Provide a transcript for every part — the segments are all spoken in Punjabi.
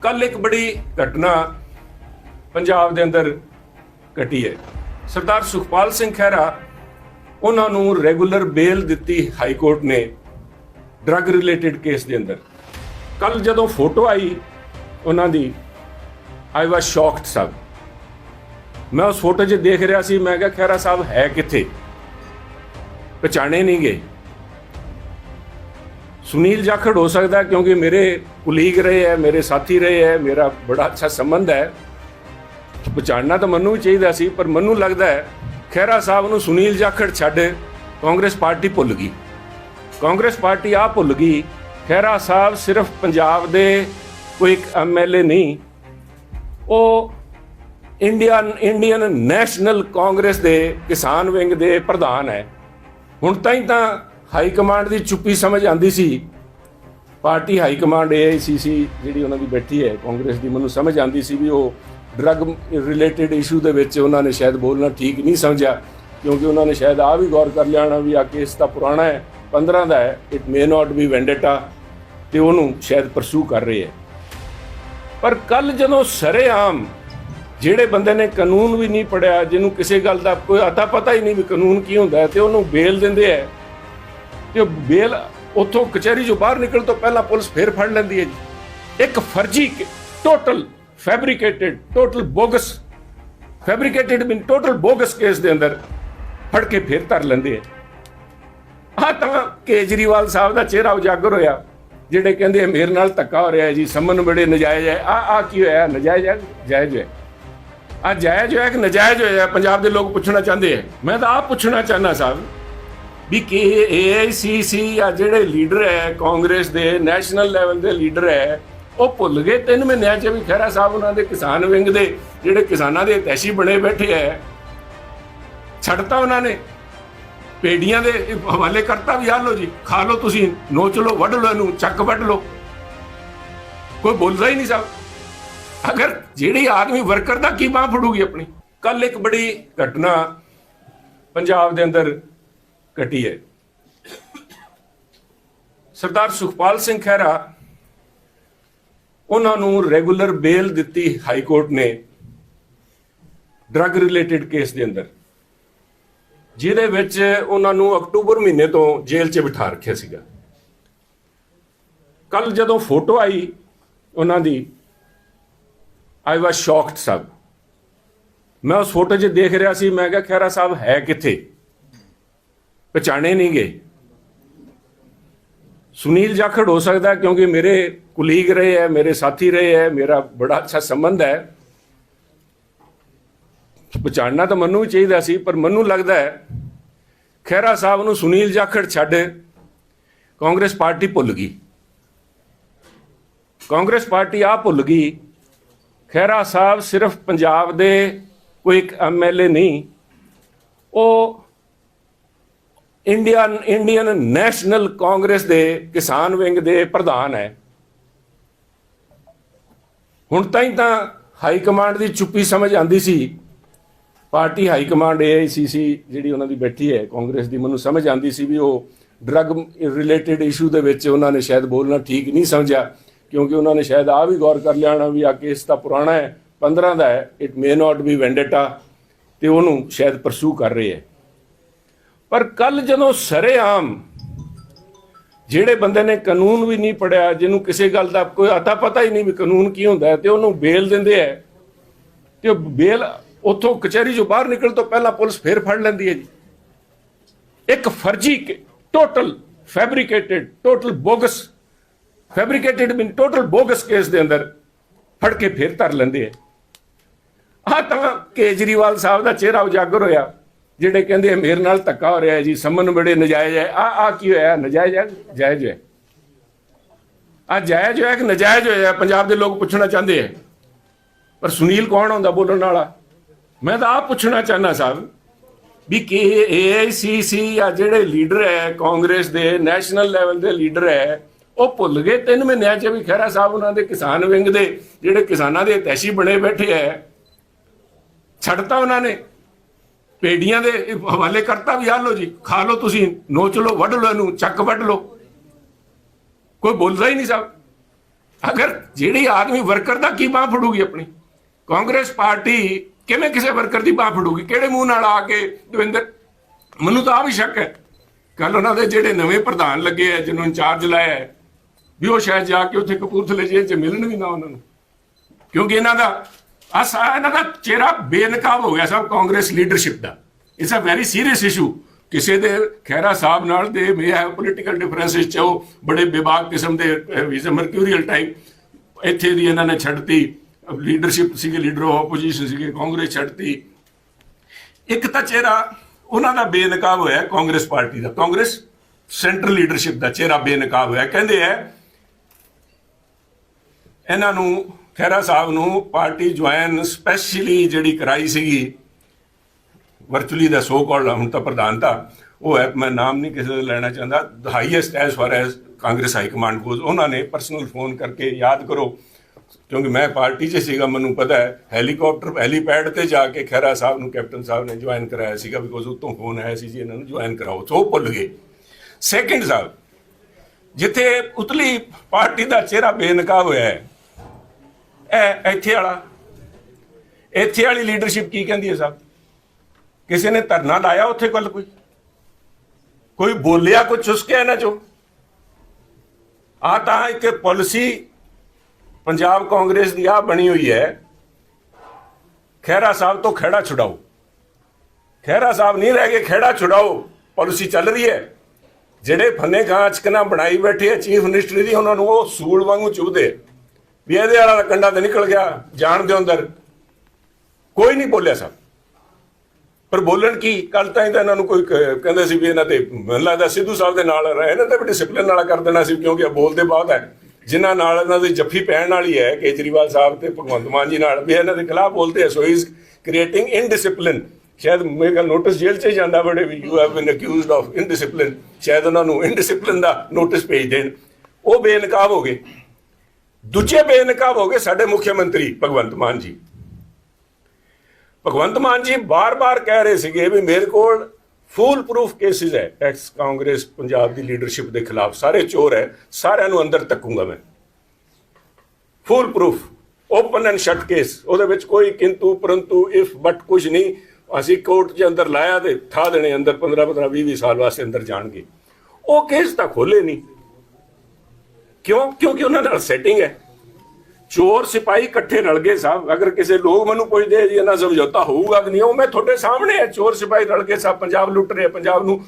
ਕੱਲ ਇੱਕ ਬੜੀ ਘਟਨਾ ਪੰਜਾਬ ਦੇ ਅੰਦਰ ਘਟੀ ਹੈ। ਸਰਦਾਰ ਸੁਖਪਾਲ ਸਿੰਘ ਖਹਿਰਾ, ਉਹਨਾਂ ਨੂੰ ਰੈਗੂਲਰ ਬੇਲ ਦਿੱਤੀ ਹਾਈ ਕੋਰਟ ਨੇ ਡਰੱਗ ਰਿਲੇਟਡ ਕੇਸ ਦੇ ਅੰਦਰ। ਕੱਲ ਜਦੋਂ ਫੋਟੋ ਆਈ, ਉਹਨਾਂ ਦੀ ਆਈ ਵਾਸ ਸ਼ੌਕਡ ਸਭ। ਮੈਂ ਉਸ ਫੋਟੋ 'ਚ ਦੇਖ ਰਿਹਾ ਸੀ, ਮੈਂ ਕਿਹਾ ਖਹਿਰਾ ਸਾਹਿਬ ਹੈ ਕਿੱਥੇ? ਪਛਾਣੇ ਨਹੀਂ ਗਏ। ਸੁਨੀਲ ਜਾਖੜ ਹੋ ਸਕਦਾ ਕਿਉਂਕਿ ਮੇਰੇ ਕੁਲੀਗ ਰਹੇ ਹੈ, ਮੇਰੇ ਸਾਥੀ ਰਹੇ ਹੈ, ਮੇਰਾ ਬੜਾ ਅੱਛਾ ਸੰਬੰਧ ਹੈ। ਪਛਾਣਨਾ ਤਾਂ ਮੈਨੂੰ ਵੀ ਚਾਹੀਦਾ ਸੀ, ਪਰ ਮੈਨੂੰ ਲੱਗਦਾ ਹੈ, ਖਹਿਰਾ ਸਾਹਿਬ ਨੂੰ ਸੁਨੀਲ ਜਾਖੜ ਛੱਡ ਕਾਂਗਰਸ ਪਾਰਟੀ ਭੁੱਲ ਗਈ। ਕਾਂਗਰਸ ਪਾਰਟੀ ਆ ਭੁੱਲ ਗਈ। ਖਹਿਰਾ ਸਾਹਿਬ ਸਿਰਫ ਪੰਜਾਬ ਦੇ ਕੋਈ ਇੱਕ ਐਮਐਲਏ ਨਹੀਂ, ਉਹ ਇੰਡੀਅਨ ਇੰਡੀਅਨ ਨੈਸ਼ਨਲ ਕਾਂਗਰਸ ਦੇ ਕਿਸਾਨ ਵਿੰਗ ਦੇ ਪ੍ਰਧਾਨ ਹੈ। ਹੁਣ ਤਾਂ ਹੀ ਤਾਂ ਹਾਈ ਕਮਾਂਡ ਦੀ ਚੁੱਪੀ ਸਮਝ ਆਂਦੀ ਸੀ। ਪਾਰਟੀ ਹਾਈ ਕਮਾਂਡ ਏਆਈਸੀਸੀ ਜਿਹੜੀ ਉਹਨਾਂ ਦੀ ਬੈਠੀ ਹੈ, ਕਾਂਗਰਸ ਦੀ, ਮੈਨੂੰ ਸਮਝ ਆਂਦੀ ਸੀ ਵੀ ਉਹ ਡਰੱਗ ਰਿਲੇਟਡ ਇਸ਼ੂ ਦੇ ਵਿੱਚ ਉਹਨਾਂ ਨੇ ਸ਼ਾਇਦ ਬੋਲਣਾ ਠੀਕ ਨਹੀਂ ਸਮਝਿਆ, ਕਿਉਂਕਿ ਉਹਨਾਂ ਨੇ ਸ਼ਾਇਦ ਆ ਵੀ ਗੌਰ ਕਰ ਲਿਆਣਾ ਵੀ ਆ ਕੇਸ ਤਾਂ ਪੁਰਾਣਾ ਹੈ 15 ਦਾ ਹੈ it may not be vendetta ਤੇ ਉਹਨੂੰ ਸ਼ਾਇਦ ਪਰਸੂ ਕਰ ਰਹੇ ਹੈ। ਪਰ ਕੱਲ ਜਦੋਂ ਸਰੇਆਮ ਜਿਹੜੇ ਬੰਦੇ ਨੇ ਕਾਨੂੰਨ ਵੀ ਨਹੀਂ ਪੜਿਆ, ਜਿਹਨੂੰ ਕਿਸੇ ਗੱਲ ਦਾ ਕੋਈ ਅਤਾ ਪਤਾ ਹੀ ਨਹੀਂ ਵੀ ਕਾਨੂੰਨ ਕੀ ਹੁੰਦਾ ਹੈ ਤੇ ਉਹਨੂੰ ਬੇਲ ਦਿੰਦੇ ਹੈ। ਤੇ ਬੇਲ ਉੱਥੋਂ ਕਚਹਿਰੀ ਚੋਂ ਬਾਹਰ ਨਿਕਲਣ ਤੋਂ ਪਹਿਲਾਂ ਪੁਲਿਸ ਫੇਰ ਫੜ ਲੈਂਦੀ ਹੈ ਜੀ। ਇੱਕ ਫਰਜ਼ੀ total fabricated total bogus fabricated mean total bogus case ਦੇ ਅੰਦਰ ਫੜ ਕੇ ਫੇਰ ਧਰ ਲੈਂਦੇ ਹੈ। ਆ ਤਾਂ ਕੇਜਰੀਵਾਲ ਸਾਹਿਬ ਦਾ ਚਿਹਰਾ ਉਜਾਗਰ ਹੋਇਆ, ਜਿਹੜੇ ਕਹਿੰਦੇ ਮੇਰੇ ਨਾਲ ਧੱਕਾ ਹੋ ਰਿਹਾ ਹੈ ਜੀ, ਸੰਮਨ ਬੜੇ ਨਜਾਇਜ਼ ਹੈ। ਆ ਆ ਕੀ ਹੋਇਆ? ਨਜਾਇਜ਼ ਹੈ? ਜਾਇਜ਼ ਹੈ। ਆ ਜਾਇਜ਼ ਹੋਇਆ ਕਿ ਨਜਾਇਜ਼ ਹੋਇਆ? ਪੰਜਾਬ ਦੇ ਲੋਕ ਪੁੱਛਣਾ ਚਾਹੁੰਦੇ ਆ ਮੈਂ ਤਾਂ ਆਪ ਪੁੱਛਣਾ ਚਾਹਨਾ ਸਾਹਿਬ। ਵੀ ਕਿ ਏਆਈਸੀਸੀ ਆ ਜਿਹੜੇ ਲੀਡਰ ਹੈ, ਕਾਂਗਰਸ ਦੇ, ਨੈਸ਼ਨਲ ਲੈਵਲ ਦੇ ਲੀਡਰ ਹੈ, ਉਹ ਭੁੱਲ ਗਏ ਤਿੰਨ ਮਹੀਨਿਆਂ ਚ ਵੀ ਖਹਿਰਾ ਸਾਹਿਬ ਉਹਨਾਂ ਦੇ ਕਿਸਾਨ ਵਿੰਗ ਦੇ ਜਿਹੜੇ ਕਿਸਾਨਾਂ ਦੇ ਤੈਸ਼ੀ ਬਣੇ ਬੈਠੇ ਐ ਛੱਡਤਾ ਉਹਨਾਂ ਨੇ। ਪੇੜੀਆਂ ਦੇ ਹਵਾਲੇ ਕਰਤਾ ਵੀ ਆ ਲੋ ਜੀ, ਖਾ ਲੋ ਤੁਸੀਂ, ਨੋਚ ਲੋ ਵੱਢ ਲੋ ਇਹਨੂੰ, ਚੱਕ ਵੱਢ ਲੋ ਕੋਈ ਬੋਲਦਾ ਹੀ ਨਹੀਂ ਸਾਹਿਬ ਅਗਰ ਜਿਹੜੀ ਆਦਮੀ ਵਰਕਰ ਦਾ ਕੀ ਬਾਹ ਫੜੂਗੀ ਆਪਣੀ? ਕੱਲ ਇੱਕ ਬੜੀ ਘਟਨਾ ਪੰਜਾਬ ਦੇ ਅੰਦਰ ਘਟੀ ਹੈ। ਸਰਦਾਰ ਸੁਖਪਾਲ ਸਿੰਘ ਖਹਿਰਾ, ਉਹਨਾਂ ਨੂੰ ਰੈਗੂਲਰ ਬੇਲ ਦਿੱਤੀ ਹਾਈ ਕੋਰਟ ਨੇ ਡਰੱਗ ਰਿਲੇਟਡ ਕੇਸ ਦੇ ਅੰਦਰ। ਜਿਹਦੇ ਵਿੱਚ ਉਹਨਾਂ ਨੂੰ ਅਕਤੂਬਰ ਮਹੀਨੇ ਤੋਂ ਜੇਲ੍ਹ 'ਚ ਬਿਠਾ ਰੱਖਿਆ ਸੀਗਾ। ਕੱਲ ਜਦੋਂ ਫੋਟੋ ਆਈ ਉਹਨਾਂ ਦੀ ਆਈ ਵਾਸ ਸ਼ੌਕਡ ਸਭ। ਮੈਂ ਉਸ ਫੋਟੋ 'ਚ ਦੇਖ ਰਿਹਾ ਸੀ, ਮੈਂ ਕਿਹਾ, ਖਹਿਰਾ ਸਾਹਿਬ, ਹੈ ਕਿੱਥੇ? ਪਛਾਣੇ ਨਹੀਂ ਗਏ। ਸੁਨੀਲ ਜਾਖੜ ਹੋ ਸਕਦਾ ਕਿਉਂਕਿ ਮੇਰੇ ਕੁਲੀਗ ਰਹੇ ਹੈ, ਮੇਰੇ ਸਾਥੀ ਰਹੇ ਹੈ, ਮੇਰਾ ਬੜਾ ਅੱਛਾ ਸੰਬੰਧ ਹੈ। ਪਛਾਣਨਾ ਤਾਂ ਮੈਨੂੰ ਵੀ ਚਾਹੀਦਾ ਸੀ, ਪਰ ਮੈਨੂੰ ਲੱਗਦਾ ਹੈ, ਖਹਿਰਾ ਸਾਹਿਬ ਨੂੰ ਸੁਨੀਲ ਜਾਖੜ ਛੱਡ ਕਾਂਗਰਸ ਪਾਰਟੀ ਭੁੱਲ ਗਈ। ਕਾਂਗਰਸ ਪਾਰਟੀ ਆ ਭੁੱਲ ਗਈ। ਖਹਿਰਾ ਸਾਹਿਬ ਸਿਰਫ ਪੰਜਾਬ ਦੇ ਕੋਈ ਇੱਕ ਐਮਐਲਏ ਨਹੀਂ, ਉਹ ਇੰਡੀਅਨ ਇੰਡੀਅਨ ਨੈਸ਼ਨਲ ਕਾਂਗਰਸ ਦੇ ਕਿਸਾਨ ਵਿੰਗ ਦੇ ਪ੍ਰਧਾਨ ਹੈ। ਹੁਣ ਤਾਂ ਹੀ ਤਾਂ ਹਾਈ ਕਮਾਂਡ ਦੀ ਚੁੱਪੀ ਸਮਝ ਆਂਦੀ ਸੀ। ਪਾਰਟੀ ਹਾਈ ਕਮਾਂਡ ਏਆਈਸੀਸੀ ਜਿਹੜੀ ਉਹਨਾਂ ਦੀ ਬੈਠੀ ਹੈ ਕਾਂਗਰਸ ਦੀ, ਮੈਨੂੰ ਸਮਝ ਆਂਦੀ ਸੀ ਵੀ ਉਹ ਡਰੱਗ ਰਿਲੇਟਡ ਇਸ਼ੂ ਦੇ ਵਿੱਚ ਉਹਨਾਂ ਨੇ ਸ਼ਾਇਦ ਬੋਲਣਾ ਠੀਕ ਨਹੀਂ ਸਮਝਿਆ, ਕਿਉਂਕਿ ਉਹਨਾਂ ਨੇ ਸ਼ਾਇਦ ਆ ਵੀ ਗੌਰ ਕਰ ਲਿਆਣਾ ਵੀ ਆ ਕੇਸ ਤਾਂ ਪੁਰਾਣਾ ਹੈ 15 ਦਾ ਹੈ it may not be vendetta ਤੇ ਉਹਨੂੰ ਸ਼ਾਇਦ ਪਰਸੂ ਕਰ ਰਹੇ ਹੈ। ਪਰ ਕੱਲ ਜਦੋਂ ਸਰੇਆਮ, ਜਿਹੜੇ ਬੰਦੇ ਨੇ ਕਾਨੂੰਨ ਵੀ ਨਹੀਂ ਪੜਿਆ, ਜਿਹਨੂੰ ਕਿਸੇ ਗੱਲ ਦਾ ਕੋਈ ਅਤਾ ਪਤਾ ਹੀ ਨਹੀਂ ਵੀ ਕਾਨੂੰਨ ਕੀ ਹੁੰਦਾ ਹੈ, ਤੇ ਉਹਨੂੰ ਬੇਲ ਦਿੰਦੇ ਹੈ, ਤੇ ਉਹ ਬੇਲ ਉੱਥੋਂ ਕਚਹਿਰੀ ਚੋਂ ਬਾਹਰ ਨਿਕਲ ਤੋਂ ਪਹਿਲਾਂ ਪੁਲਿਸ ਫੇਰ ਫੜ ਲੈਂਦੀ ਹੈ ਜੀ। ਇੱਕ ਫਰਜ਼ੀ total fabricated total bogus fabricated mean total bogus case ਦੇ ਅੰਦਰ ਫੜ ਕੇ ਫੇਰ ਧਰ ਲੈਂਦੇ ਹੈ। ਆ ਤਾਂ ਕੇਜਰੀਵਾਲ ਸਾਹਿਬ ਦਾ ਚਿਹਰਾ ਉਜਾਗਰ ਹੋਇਆ। ਜਿਹੜੇ ਕਹਿੰਦੇ ਮੇਰੇ ਨਾਲ ਧੱਕਾ ਹੋ ਰਿਹਾ ਹੈ ਜੀ, ਸੰਮਨ ਬੜੇ ਨਜਾਇਜ਼ ਹੈ। ਆ ਆ ਕੀ ਹੋਇਆ? ਨਜਾਇਜ਼ ਹੈ? ਜਾਇਜ਼ ਹੈ। ਆ ਜਾਇਜ਼ ਹੋਇਆ ਕਿ ਨਜਾਇਜ਼ ਹੋਇਆ? ਪੰਜਾਬ ਦੇ ਲੋਕ ਪੁੱਛਣਾ ਚਾਹੁੰਦੇ ਆ। ਪਰ ਸੁਨੀਲ ਕੌਣ ਹੁੰਦਾ ਬੋਲਣ ਵਾਲਾ? ਮੈਂ ਤਾਂ ਆਪ ਪੁੱਛਣਾ ਚਾਹਨਾ ਸਾਹਿਬ ਵੀ ਕਿ ਏਆਈਸੀਸੀ ਆ ਜਿਹੜੇ ਲੀਡਰ ਹੈ, ਕਾਂਗਰਸ ਦੇ, ਨੈਸ਼ਨਲ ਲੈਵਲ ਦੇ ਲੀਡਰ ਹੈ, ਉਹ ਭੁੱਲ ਗਏ ਤਿੰਨ ਮਹੀਨਿਆਂ ਚ ਵੀ ਖਹਿਰਾ ਸਾਹਿਬ ਉਹਨਾਂ ਦੇ ਕਿਸਾਨ ਵਿੰਗ ਦੇ ਜਿਹੜੇ ਕਿਸਾਨਾਂ ਦੇ ਤੈਸ਼ੀ ਬਣੇ ਬੈਠੇ ਹੈ। ਛੱਡਤਾ ਉਹਨਾਂ ਨੇ। ਪੇੜੀਆਂ ਦੇ ਹਵਾਲੇ ਕਰਤਾ ਵੀ ਆ ਲੋ ਜੀ, ਖਾ ਲੋ ਤੁਸੀਂ, ਨੋਚ ਲੋ ਵੱਢ ਲੋ ਇਹਨੂੰ, ਚੱਕ ਵੱਢ ਲੋ ਕੋਈ ਬੋਲਦਾ ਹੀ ਨਹੀਂ ਸਾਹਿਬ ਅਗਰ ਜਿਹੜੀ ਆਦਮੀ ਵਰਕਰ ਦਾ ਕੀ ਬਾਹ ਫੜੂਗੀ ਆਪਣੀ? ਕਾਂਗਰਸ ਪਾਰਟੀ ਕਿਵੇਂ ਕਿਸੇ ਵਰਕਰ ਦੀ ਬਾਹ ਫੜੂਗੀ? ਕਿਹੜੇ ਮੂੰਹ ਨਾਲ ਆ ਕੇ, ਦਵਿੰਦਰ? ਮੈਨੂੰ ਤਾਂ ਆ ਵੀ ਸ਼ੱਕ ਹੈ। ਕੱਲ ਉਹਨਾਂ ਦੇ ਜਿਹੜੇ ਨਵੇਂ ਪ੍ਰਧਾਨ ਲੱਗੇ ਆ, ਜਿਹਨੂੰ ਇੰਚਾਰਜ ਲਾਇਆ ਹੈ, ਵੀ ਉਹ ਸ਼ਾਇਦ ਜਾ ਕੇ ਉੱਥੇ ਕਪੂਰਥਲੇ ਜੇਲ੍ਹ 'ਚ ਮਿਲਣ ਵੀ ਨਾ ਉਹਨਾਂ ਨੂੰ। ਕਿਉਂਕਿ ਇਹਨਾਂ ਦਾ ਆ ਸਾਰਾ ਇਹਨਾਂ ਦਾ ਚਿਹਰਾ ਬੇਨਕਾਬ ਹੋ ਗਿਆ ਸਭ Congress leadership the. It's a very serious issue ਕਿਸੇ ਦੇ ਖੈਰਾ ਸਾਹਿਬ ਨਾਲ ਦੇ ਮੇ ਪੋਲੀਟੀਕਲ ਡਿਫਰੈਂਸਸ ਚ ਉਹ ਬੜੇ ਬੇਬਾਕ ਕਿਸਮ ਦੇ ਵਿਜ਼ ਮਰਕਿਊਰੀਅਲ ਟਾਈਪ ਇੱਥੇ ਦੀ ਇਹਨਾਂ ਨੇ ਛੱਡਤੀ। ਲੀਡਰਸ਼ਿਪ ਸੀਗੇ ਲੀਡਰ ਆਫ ਆਪੋਜੀਸ਼ਨ ਸੀਗੇ, ਕਾਂਗਰਸ ਛੱਡਤੀ। ਇੱਕ ਤਾਂ ਚਿਹਰਾ ਉਹਨਾਂ ਦਾ ਬੇਨਕਾਬ ਹੋਇਆ ਕਾਂਗਰਸ ਪਾਰਟੀ ਦਾ। ਕਾਂਗਰਸ ਸੈਂਟਰ ਲੀਡਰਸ਼ਿਪ ਦਾ ਚਿਹਰਾ ਬੇਨਕਾਬ ਹੋਇਆ। ਕਹਿੰਦੇ ਹੈ ਇਹਨਾਂ ਨੂੰ ਖੈਰਾ ਸਾਹਿਬ ਨੂੰ ਪਾਰਟੀ ਜੁਆਇਨ ਸਪੈਸ਼ਲੀ ਜਿਹੜੀ ਕਰਾਈ ਸੀਗੀ ਵਰਚੁਅਲੀ ਦਾ ਸੋ ਕਾਲਡ ਹੁਣ ਤਾਂ ਪ੍ਰਧਾਨਤਾ ਉਹ ਹੈ, ਮੈਂ ਨਾਮ ਨਹੀਂ ਕਿਸੇ ਦਾ ਲੈਣਾ ਚਾਹੁੰਦਾ the highest as far as Congress high command goes ਉਹਨਾਂ ਨੇ ਪਰਸਨਲ ਫੋਨ ਕਰਕੇ ਯਾਦ ਕਰੋ, ਕਿਉਂਕਿ ਮੈਂ ਪਾਰਟੀ 'ਚ ਸੀਗਾ, ਮੈਨੂੰ ਪਤਾ ਹੈ ਹੈਲੀਕਾਪਟਰ ਹੈਲੀਪੈਡ ਤੇ ਜਾ ਕੇ ਖੈਰਾ ਸਾਹਿਬ ਨੂੰ ਕੈਪਟਨ ਸਾਹਿਬ ਨੇ ਜੁਆਇਨ ਕਰਾਇਆ ਸੀਗਾ ਬਿਕੋਜ਼ ਉਤੋਂ ਫੋਨ ਆਇਆ ਸੀ ਜੀ ਇਹਨਾਂ ਨੂੰ ਜੁਆਇਨ ਕਰਾਓ, ਸੋ ਭੁੱਲ ਗਏ। ਸੈਕਿੰਡ ਸਾਹਿਬ, ਜਿੱਥੇ ਉਤਲੀ ਪਾਰਟੀ ਦਾ ਚਿਹਰਾ ਬੇਨਕਾਬ ਹੋਇਆ ਹੈ ਇਹ ਇੱਥੇ ਵਾਲਾ। ਇੱਥੇ ਵਾਲੀ ਲੀਡਰਸ਼ਿਪ ਕੀ ਕਹਿੰਦੀ ਹੈ ਸਾਹਿਬ? ਕਿਸੇ ਨੇ ਧਰਨਾ ਲਾਇਆ ਉੱਥੇ ਕੱਲ ਕੋਈ? ਕੋਈ ਬੋਲਿਆ, ਕੋਈ ਚੁਸਕਿਆ ਇਹਨਾਂ ਚੋਂ? ਆ ਤਾਂ ਇੱਕ ਪਾਲਿਸੀ ਪੰਜਾਬ ਕਾਂਗਰਸ ਦੀ ਆ ਬਣੀ ਹੋਈ ਹੈ। ਖਹਿਰਾ ਸਾਹਿਬ ਤੋਂ ਖੇੜਾ ਛੁਡਾਓ। ਖਹਿਰਾ ਸਾਹਿਬ ਨਹੀਂ ਰਹਿ ਗਏ ਖੇੜਾ ਛੁਡਾਓ। ਪਾਲਿਸੀ ਚੱਲ ਰਹੀ ਹੈ। ਜਿਹੜੇ ਫੰਨੇ ਗਾਂ ਚਕਨਾ ਬਣਾਈ ਬੈਠੇ ਆ ਚੀਫ ਮਿਨਿਸਟਰ ਦੀ, ਉਹਨਾਂ ਨੂੰ ਉਹ ਸੂਲ ਵਾਂਗੂ ਚੁਭਦੇ ਵੀ ਇਹਦੇ ਵਾਲਾ ਕੰਡਾ ਤੇ ਨਿਕਲ ਗਿਆ, ਜਾਣ ਦੇ ਅੰਦਰ। ਕੋਈ ਨਹੀਂ ਬੋਲਿਆ ਸਾਹਿਬ ਪਰ ਬੋਲਣ ਕੀ? ਕੱਲ ਤਾਂ ਹੀ ਤਾਂ ਇਹਨਾਂ ਨੂੰ ਕੋਈ ਕਹਿੰਦੇ ਸੀ ਵੀ ਇਹਨਾਂ ਤੇ ਮੈਨੂੰ ਲੱਗਦਾ ਸਿੱਧੂ ਸਾਹਿਬ ਦੇ ਨਾਲ ਰਹੇ ਇਹਨਾਂ ਤੇ ਵੀ ਡਿਸਪਲਿਨ ਵਾਲਾ ਕਰ ਦੇਣਾ ਸੀ, ਕਿਉਂਕਿ ਇਹ ਬੋਲਦੇ ਬਹੁਤ ਹੈ। ਜਿਨ੍ਹਾਂ ਨਾਲ ਇਹਨਾਂ ਦੀ ਜੱਫੀ ਪੈਣ ਵਾਲੀ ਹੈ, ਕੇਜਰੀਵਾਲ ਸਾਹਿਬ ਤੇ ਭਗਵੰਤ ਮਾਨ ਜੀ ਨਾਲ ਵੀ ਇਹਨਾਂ ਦੇ ਖਿਲਾਫ ਬੋਲਦੇ ਸੋ ਇਜ਼ ਕ੍ਰੀਏਟਿੰਗ ਇਨਡਿਸਪਲਿਨ ਸ਼ਾਇਦ ਮੇਰੇ ਖਿਆਲ ਨੋਟਿਸ ਜੇਲ੍ਹ 'ਚ ਹੀ ਜਾਂਦਾ ਬੜੇ ਵੀ you have been accused of indiscipline ਸ਼ਾਇਦ ਉਹਨਾਂ ਨੂੰ ਇਨਡਿਸਪਲਿਨ ਦਾ ਨੋਟਿਸ ਭੇਜ ਦੇਣ। ਉਹ ਬੇਨਕਾਬ ਹੋ ਗਏ। ਦੂਜੇ ਬੇਨਕਾਬ ਹੋ ਗਏ ਸਾਡੇ ਮੁੱਖ ਮੰਤਰੀ ਭਗਵੰਤ ਮਾਨ ਜੀ। ਭਗਵੰਤ ਮਾਨ ਜੀ ਬਾਰ-ਬਾਰ ਕਹਿ ਰਹੇ ਸੀਗੇ ਵੀ ਮੇਰੇ ਕੋਲ ਫੂਲ ਪ੍ਰੂਫ ਕੇਸਿਸ ਹੈ। ਐਕਸ ਕਾਂਗਰਸ ਪੰਜਾਬ ਦੀ ਲੀਡਰਸ਼ਿਪ ਦੇ ਖਿਲਾਫ ਸਾਰੇ ਚੋਰ ਹੈ, ਸਾਰਿਆਂ ਨੂੰ ਅੰਦਰ ਤੱਕੂਗਾ ਮੈਂ। Foolproof open and shut case ਉਹਦੇ ਵਿੱਚ ਕੋਈ ਕਿੰਤੂ, ਪਰੰਤੂ ਇਫ ਬਟ ਕੁਝ ਨਹੀਂ। ਅਸੀਂ ਕੋਰਟ ਦੇ ਅੰਦਰ ਲਾਇਆ ਤੇ ਠਾ ਦੇਣੇ, ਅੰਦਰ 15 15 20 20 ਸਾਲ ਵਾਸਤੇ ਅੰਦਰ ਜਾਣਗੇ। ਉਹ ਕੇਸ ਤਾਂ ਖੋਲੇ ਨਹੀਂ। ਕਿਉਂ? ਕਿਉਂਕਿ ਉਹਨਾਂ ਨਾਲ ਸੈਟਿੰਗ ਹੈ। ਚੋਰ ਸਿਪਾਹੀ ਇਕੱਠੇ ਰਲ ਗਏ ਸਾਹਿਬ ਅਗਰ ਕਿਸੇ ਲੋਕ ਮੈਨੂੰ ਪੁੱਛਦੇ ਆ ਜੀ ਇਹਨਾਂ ਸਮਝੌਤਾ ਹੋਊਗਾ ਕਿ ਨਹੀਂ ਉਹ ਮੈਂ ਤੁਹਾਡੇ ਸਾਹਮਣੇ ਹੈ ਚੋਰ ਸਿਪਾਹੀ ਰਲ ਕੇ ਸਾਹਿਬ ਪੰਜਾਬ ਲੁੱਟ ਰਹੇ ਪੰਜਾਬ ਨੂੰ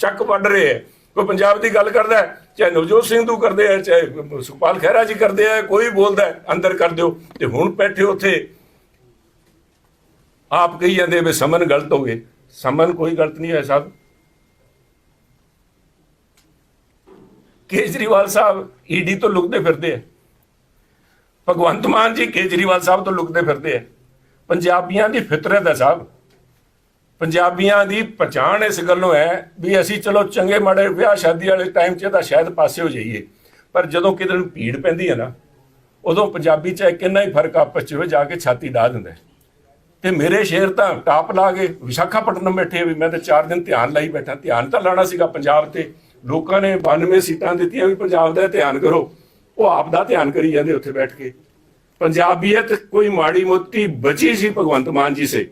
ਚੱਕ ਵੱਢ ਰਹੇ ਹੈ ਕੋਈ ਪੰਜਾਬ ਦੀ ਗੱਲ ਕਰਦਾ ਹੈ, ਚਾਹੇ ਨਵਜੋਤ ਸਿੰਘ ਤੂੰ ਕਰਦੇ ਆ ਚਾਹੇ ਸੁਖਪਾਲ ਖਹਿਰਾ ਜੀ ਕਰਦੇ ਆ ਕੋਈ ਬੋਲਦਾ ਹੈ, ਅੰਦਰ ਕਰ ਦਿਓ। ਤੇ ਹੁਣ ਬੈਠੇ ਉੱਥੇ ਆਪ ਕਹੀ ਜਾਂਦੇ ਵੀ ਸਮਨ ਗਲਤ ਹੋ ਗਏ। ਸਮਨ ਕੋਈ ਗਲਤ ਨਹੀਂ ਹੋਇਆ ਸਾਹਿਬ ਕੇਜਰੀਵਾਲ ਸਾਹਿਬ ਈਡੀ ਤੋਂ ਲੁਕਦੇ ਫਿਰਦੇ ਆ। ਭਗਵੰਤ ਮਾਨ ਜੀ ਕੇਜਰੀਵਾਲ ਸਾਹਿਬ ਤੋਂ ਲੁਕਦੇ ਫਿਰਦੇ ਆ। ਪੰਜਾਬੀਆਂ ਦੀ ਫਿਤਰਤ ਹੈ ਸਾਹਿਬ। ਪੰਜਾਬੀਆਂ ਦੀ ਪਛਾਣ ਇਸ ਗੱਲੋਂ ਹੈ ਵੀ ਅਸੀਂ ਚਲੋ ਚੰਗੇ ਮਾੜੇ ਵਿਆਹ ਸ਼ਾਦੀ ਵਾਲੇ ਟਾਈਮ 'ਚ ਤਾਂ ਸ਼ਾਇਦ ਪਾਸੇ ਹੋ ਜਾਈਏ। ਪਰ ਜਦੋਂ ਕਿਤੇ ਨੂੰ ਭੀੜ ਪੈਂਦੀ ਹੈ ਨਾ, ਉਦੋਂ ਪੰਜਾਬੀ ਚਾਹੇ ਕਿੰਨਾ ਹੀ ਫ਼ਰਕ ਆਪਸ 'ਚ ਹੋਵੇ ਜਾ ਕੇ ਛਾਤੀ ਢਾ ਦਿੰਦਾ ਹੈ। ਤੇ ਮੇਰੇ ਸ਼ੇਰ ਤਾਂ ਟਾਪ ਲਾ ਕੇ ਵਿਸ਼ਾਖਾਪਟਨਮ ਬੈਠੇ ਵੀ ਮੈਂ ਤਾਂ 4 ਦਿਨ ਧਿਆਨ ਲਾਈ ਬੈਠਾ। ਧਿਆਨ ਤਾਂ ਲਾਣਾ ਸੀਗਾ ਪੰਜਾਬ ਤੇ। ਲੋਕਾਂ ਨੇ 92 ਸੀਟਾਂ ਦਿੱਤੀਆਂ ਵੀ ਪੰਜਾਬ ਦਾ ਧਿਆਨ ਕਰੋ। ਉਹ ਆਪ ਦਾ ਧਿਆਨ ਕਰੀ ਜਾਂਦੇ ਉੱਥੇ ਬੈਠ ਕੇ। ਪੰਜਾਬੀਅਤ ਕੋਈ ਮਾੜੀ ਮੋਟੀ ਬਚੀ ਸੀ ਭਗਵੰਤ ਮਾਨ ਜੀ ਸੇ।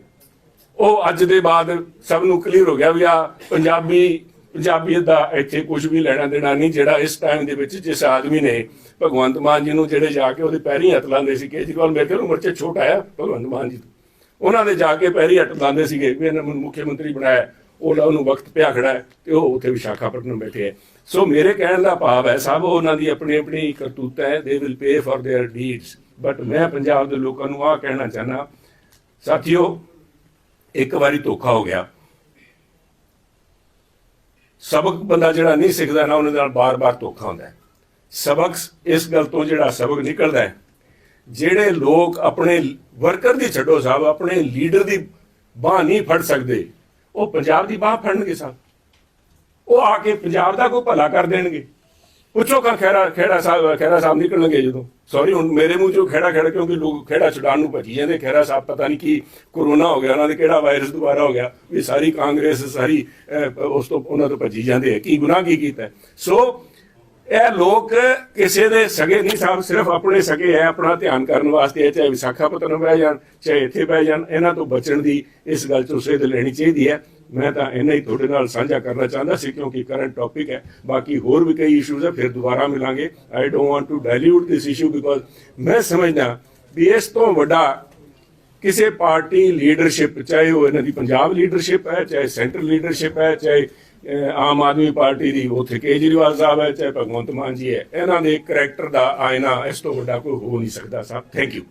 ਉਹ ਅੱਜ ਦੇ ਬਾਅਦ ਸਭ ਨੂੰ ਕਲੀਅਰ ਹੋ ਗਿਆ ਵੀ ਆ ਪੰਜਾਬੀ, ਪੰਜਾਬੀਅਤ ਦਾ ਇੱਥੇ ਕੁਝ ਵੀ ਲੈਣਾ ਦੇਣਾ ਨਹੀਂ, ਜਿਹੜਾ ਇਸ ਟਾਈਮ ਦੇ ਵਿੱਚ ਜਿਸ ਆਦਮੀ ਨੇ ਭਗਵੰਤ ਮਾਨ ਜੀ ਨੂੰ ਜਿਹੜੇ ਜਾ ਕੇ ਉਹਦੇ ਪੈਰੀ ਹੱਥ ਲਾਉਂਦੇ ਸੀ, ਕੇਜਰੀਵਾਲ ਮੇਰੇ ਕੋਲ ਉਮਰ 'ਚ ਛੋਟਾ ਆ ਭਗਵੰਤ ਮਾਨ ਜੀ ਉਹਨਾਂ ਦੇ ਜਾ ਕੇ ਪੈਰੀ ਹੱਥ ਲਾਉਂਦੇ ਸੀਗੇ ਵੀ ਇਹਨਾਂ ਨੂੰ ਮੁੱਖ ਮੰਤਰੀ ਬਣਾਇਆ। ਉਹਦਾ ਉਹਨੂੰ ਵਕਤ ਪਿਆ ਖੜਾ ਹੈ ਤੇ ਉਹ ਉੱਥੇ ਵਿਸ਼ਾਖਾਪਟਨਮ ਬੈਠੇ ਹੈ। ਸੋ ਮੇਰੇ ਕਹਿਣ ਦਾ ਭਾਵ ਹੈ, ਸਭ ਉਹਨਾਂ ਦੀ ਆਪਣੀ ਆਪਣੀ ਕਰਤੂਤ ਹੈ they will pay for their deeds but ਮੈਂ ਪੰਜਾਬ ਦੇ ਲੋਕਾਂ ਨੂੰ ਆਹ ਕਹਿਣਾ ਚਾਹਨਾ ਸਾਥੀਓ, ਇੱਕ ਵਾਰੀ ਧੋਖਾ ਹੋ ਗਿਆ। ਸਬਕ ਬੰਦਾ ਜਿਹੜਾ ਨਹੀਂ ਸਿੱਖਦਾ ਨਾ ਉਹਨਾਂ ਨਾਲ ਬਾਰ-ਬਾਰ ਧੋਖਾ ਹੁੰਦਾ ਸਬਕ ਇਸ ਗੱਲ ਤੋਂ ਜਿਹੜਾ ਸਬਕ ਨਿਕਲਦਾ ਹੈ, ਜਿਹੜੇ ਲੋਕ ਆਪਣੇ ਵਰਕਰ ਦੀ ਛੱਡੋ ਸਾਹਿਬ, ਆਪਣੇ ਲੀਡਰ ਦੀ ਬਾਹ ਨਹੀਂ ਫੜ ਸਕਦੇ ਉਹ ਪੰਜਾਬ ਦੀ ਬਾਹ ਫੜਨਗੇ ਸਾਹਿਬ ਉਹ ਆ ਕੇ ਪੰਜਾਬ ਦਾ ਕੋਈ ਭਲਾ ਕਰ ਦੇਣਗੇ। ਪੁੱਛੋ ਕਾ ਖੈਰਾ ਖੇੜਾ ਸਾਹਿਬ ਖੈਰਾ ਸਾਹਿਬ ਨਿਕਲਣਗੇ ਜਦੋਂ। ਸੌਰੀ ਹੁਣ ਮੇਰੇ ਮੂੰਹ ਚੋਂ ਖੇੜਾ ਖੇੜਾ ਕਿਉਂਕਿ ਲੋਕ ਖੇੜਾ ਛਡਾਣ ਨੂੰ ਭੱਜੀ ਜਾਂਦੇ। ਖੈਰਾ ਸਾਹਿਬ ਪਤਾ ਨਹੀਂ ਕੀ ਕਰੋਨਾ ਹੋ ਗਿਆ, ਉਹਨਾਂ ਦੇ ਕਿਹੜਾ ਵਾਇਰਸ ਦੁਬਾਰਾ ਹੋ ਗਿਆ। ਵੀ ਸਾਰੀ ਕਾਂਗਰਸ, ਸਾਰੀ ਉਸ ਤੋਂ ਉਹਨਾਂ ਤੋਂ ਭੱਜੀ ਜਾਂਦੇ ਆ। ਕੀ ਗੁਨਾਹ ਕੀ ਕੀਤਾ? ਸੋ ਇਹ ਲੋਕ ਕਿਸੇ ਦੇ ਸਗੇ ਨਹੀਂ ਸਾਹਿਬ ਸਿਰਫ ਆਪਣੇ ਸਗੇ ਹੈ ਆਪਣਾ ਧਿਆਨ ਕਰਨ ਵਾਸਤੇ ਹੈ, ਚਾਹੇ ਵਿਸ਼ਾਖਾਪਟਨਮ ਬਹਿ ਜਾਣ ਚਾਹੇ ਇੱਥੇ ਬਹਿ ਜਾਣ ਇਹਨਾਂ ਤੋਂ ਬਚਣ ਦੀ ਇਸ ਗੱਲ ਤੋਂ ਸੇਧ ਲੈਣੀ ਚਾਹੀਦੀ ਹੈ। ਮੈਂ ਤਾਂ ਇਹਨਾਂ ਹੀ ਤੁਹਾਡੇ ਨਾਲ ਸਾਂਝਾ ਕਰਨਾ ਚਾਹੁੰਦਾ ਸੀ ਕਿਉਂਕਿ ਕਰੰਟ ਟੌਪਿਕ ਹੈ ਬਾਕੀ ਹੋਰ ਵੀ ਕਈ ਇਸ਼ੂਜ਼ ਹੈ ਫਿਰ ਦੁਬਾਰਾ ਮਿਲਾਂਗੇ। I don't want to dilute this issue because ਮੈਂ ਸਮਝਦਾ ਵੀ ਇਸ ਤੋਂ ਵੱਡਾ ਕਿਸੇ ਪਾਰਟੀ ਲੀਡਰਸ਼ਿਪ ਚਾਹੇ ਉਹ ਇਹਨਾਂ ਦੀ ਪੰਜਾਬ ਲੀਡਰਸ਼ਿਪ ਹੈ ਚਾਹੇ ਸੈਂਟਰ ਲੀਡਰਸ਼ਿਪ ਹੈ ਚਾਹੇ ਆਮ ਆਦਮੀ ਪਾਰਟੀ ਦੀ ਉੱਥੇ ਕੇਜਰੀਵਾਲ ਸਾਹਿਬ ਹੈ, ਚਾਹੇ ਭਗਵੰਤ ਮਾਨ ਜੀ ਹੈ। ਇਹਨਾਂ ਦੇ ਕਰੈਕਟਰ ਦਾ ਆਇਨਾ ਇਸ ਤੋਂ ਵੱਡਾ ਕੋਈ ਹੋ ਨਹੀਂ ਸਕਦਾ ਸਾਹਿਬ। Thank you